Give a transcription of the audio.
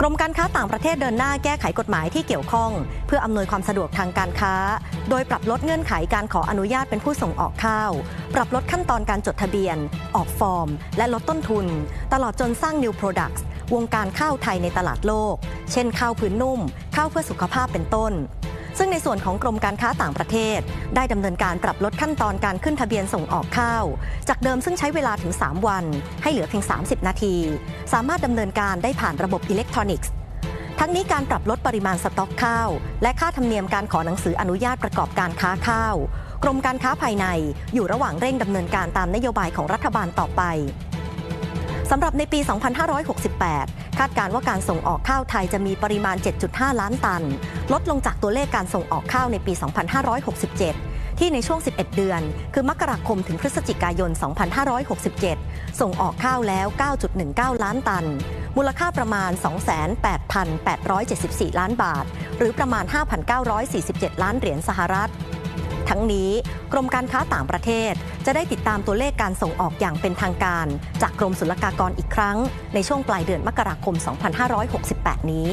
กรมการค้าต่างประเทศเดินหน้าแก้ไขกฎหมายที่เกี่ยวข้อง เพื่ออำนวยความสะดวกทางการค้า โดยปรับลดเงื่อนไขการขออนุญาตเป็นผู้ส่งออกข้าว ปรับลดขั้นตอนการจดทะเบียน ออกฟอร์ม และลดต้นทุน ตลอดจนสร้าง new products วงการข้าวไทยในตลาดโลก เช่นข้าวพื้นนุ่ม ข้าวเพื่อสุขภาพเป็นต้น ซึ่งในส่วนของกรมการค้าต่างประเทศ ได้ดำเนินการปรับลดขั้นตอนการขึ้นทะเบียนส่งออกข้าว จากเดิมซึ่งใช้เวลาถึง 3 วัน ให้เหลือเพียง 30 นาที สามารถดำเนินการได้ผ่านระบบอิเล็กทรอนิกส์ ทั้งนี้การปรับลดปริมาณสต็อกข้าว และค่าธรรมเนียมการขอหนังสืออนุญาตประกอบการค้าข้าว กรมการค้าภายในอยู่ระหว่างเร่งดำเนินการตามนโยบายของรัฐบาลต่อไป สำหรับในปี 2568 คาดการว่าการส่งออกข้าวไทยจะมีปริมาณ 7.5 ล้านตัน ลดลงจากตัวเลขการส่งออกข้าวในปี 2567 ที่ในช่วง 11 เดือน คือมกราคมถึงพฤศจิกายน 2567 ส่งออกข้าวแล้ว 9.19 ล้านตัน มูลค่าประมาณ 28,874 ล้านบาท หรือประมาณ 5,947 ล้านเหรียญสหรัฐ ทั้งนี้กรมการค้าต่างประเทศ จะได้ติดตามตัวเลขการส่งออกอย่างเป็นทางการ จากกรมศุลกากรอีกครั้ง ในช่วงปลายเดือนมกราคม 2568 นี้